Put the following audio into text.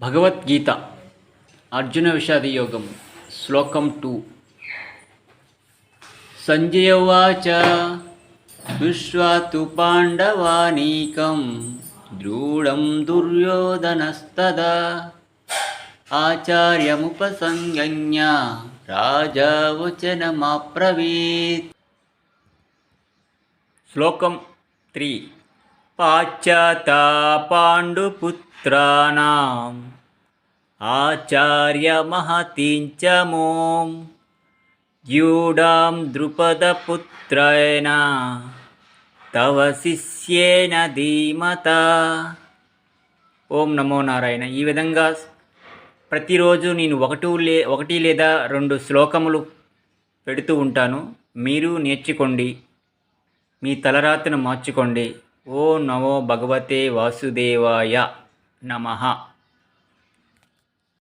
భగవద్గీత అర్జున విషాది యోగం శ్లోకం టూ. సంజయ ఉవాచ దృష్ట్వా పాండవానీకం ద్రూఢం దుర్యోధనస్తదా. ఆచార్యముపసంగన్య రాజా వచనమాబ్రవీత్ శ్లోకం త్రీ. పాశ్చాత్తా పాండుపుత్రాణం ఆచార్యమహతించ మోం యూడాం ద్రుపదపుత్రేణ తవ శిష్యేన ధీమత ఓం నమో నారాయణ ఈ విధంగా ప్రతిరోజు నేను ఒకటి లే ఒకటి లేదా రెండు శ్లోకములు పెడుతూ ఉంటాను. మీరు నేర్చుకోండి. మీ తలరాతను మార్చుకోండి. ఓ నమో భగవతే వాసుదేవాయ నమః